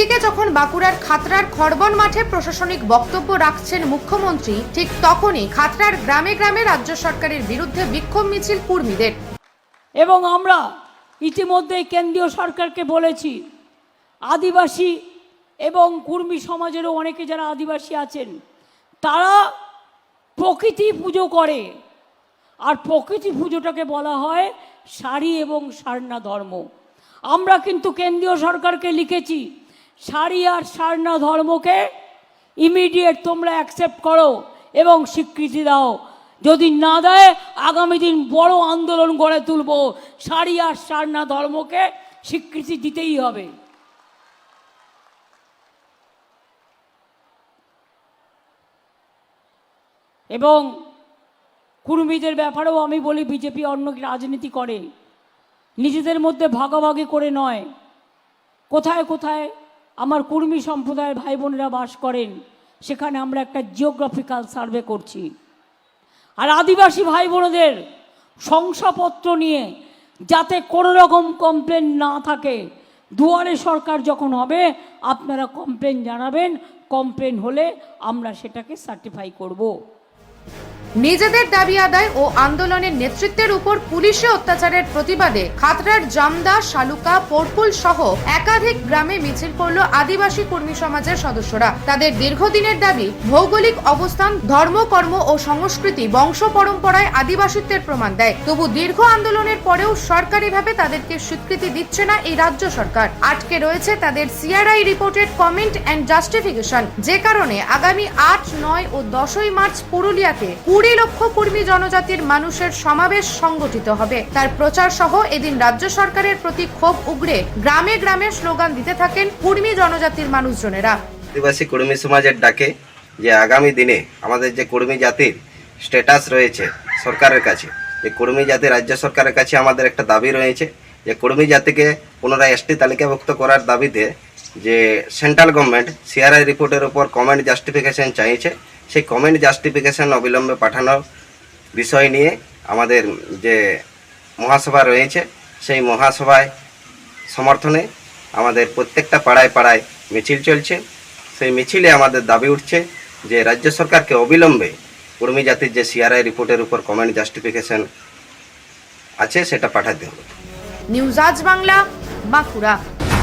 এদিকে যখন বাঁকুড়ার খাতড়ার খড়বন মাঠে প্রশাসনিক বক্তব্য রাখছেন মুখ্যমন্ত্রী, ঠিক তখনই খাতড়ার গ্রামে গ্রামে রাজ্য সরকারের বিরুদ্ধে বিক্ষোভ মিছিল কুর্মীদের। এবং আমরা ইতিমধ্যে কেন্দ্রীয় সরকারকে বলেছি, আদিবাসী এবং কুর্মী সমাজেরও অনেকে যারা আদিবাসী আছেন, তারা প্রকৃতি পুজো করে। আর প্রকৃতি পুজোটাকে বলা হয় শাড়ি এবং সারনা ধর্ম। আমরা কিন্তু কেন্দ্রীয় সরকারকে লিখেছি শাড়ি আর সারনা ধর্মকে ইমিডিয়েট তোমরা অ্যাকসেপ্ট করো এবং স্বীকৃতি দাও। যদি না দেয়, আগামী দিন বড় আন্দোলন গড়ে তুলব। শাড়ি আর সারনা ধর্মকে স্বীকৃতি দিতেই হবে। এবং কুর্মীদের ব্যাপারেও আমি বলি বিজেপি অন্য রাজনীতি করে। নিজেদের মধ্যে ভাগাভাগি করে নয়। কোথায় কোথায় আমার কুর্মী সম্প্রদায়ের ভাই বোনেরা বাস করেন সেখানে আমরা একটা জিওগ্রাফিক্যাল সার্ভে করছি আর আদিবাসী ভাই বোনেদের শংসাপত্র নিয়ে যাতে কোনো রকম কমপ্লেন না থাকে, দুয়ারে সরকার যখন হবে, আপনারা কমপ্লেন জানাবেন কমপ্লেন হলে আমরা সেটাকে সার্টিফাই করব। নিজেদের দাবি আদায় ও আন্দোলনের নেতৃত্বের উপর পুলিশে অত্যাচারের প্রতিবাদে খাতড়ার জামদা, শালুকা, পোরপুল সহ একাধিক গ্রামে মিছিল করল আদিবাসী কর্মী সমাজের সদস্যরা। তাদের দীর্ঘদিনের দাবি, ভৌগোলিক অবস্থান, ধর্ম, কর্ম ও সংস্কৃতি, বংশ পরম্পরায় আদিবাসিত্বের প্রমাণ দেয়। তবু দীর্ঘ আন্দোলনের পরেও সরকারিভাবে তাদেরকে স্বীকৃতি দিচ্ছে না এই রাজ্য সরকার। আটকে রয়েছে তাদের সিআরআই রিপোর্টের কমেন্ট অ্যান্ড জাস্টিফিকেশন, যে কারণে আগামী আট, নয় ও দশই মার্চ পুরুলিয়াতে কুড়ি লক্ষ কর্মী জনজাতির মানুষের সমাবেশ সংগঠিত হবে। তার প্রচার সহ এদিন রাজ্য সরকারের প্রতি ক্ষোভ উগরে গ্রামে গ্রামে স্লোগান দিতে থাকেন কুর্মী জনজাতির মানুষজনেরা। আদিবাসী কর্মী সমাজের ডাকে যে আগামী দিনে আমাদের যে কর্মী জাতির স্ট্যাটাস রয়েছে সরকারের কাছে, যে কর্মী জাতি রাজ্য সরকারের কাছে আমাদের একটা দাবি রয়েছে, যে কর্মী জাতিকে পুনরায় এসটি তালিকাভুক্ত করার দাবিতে যে সেন্ট্রাল গভর্নমেন্ট সিআরআই রিপোর্টের উপর কমেন্ট জাস্টিফিকেশন চাইছে সেই কমেন্ট জাস্টিফিকেশন অবিলম্বে পাঠানোর বিষয় নিয়ে আমাদের যে মহাসভা রয়েছে, সেই মহাসভায় সমর্থনে আমাদের প্রত্যেকটা পাড়ায় পাড়ায় মিছিল চলছে। সেই মিছিলে আমাদের দাবি উঠছে যে রাজ্য সরকারকে অবিলম্বে কর্মী জাতির যে সিআরআই রিপোর্টের উপর কমেন্ট জাস্টিফিকেশন আছে, সেটা পাঠাতে হবে। নিউজ আজ বাংলা, বাঁকুড়া।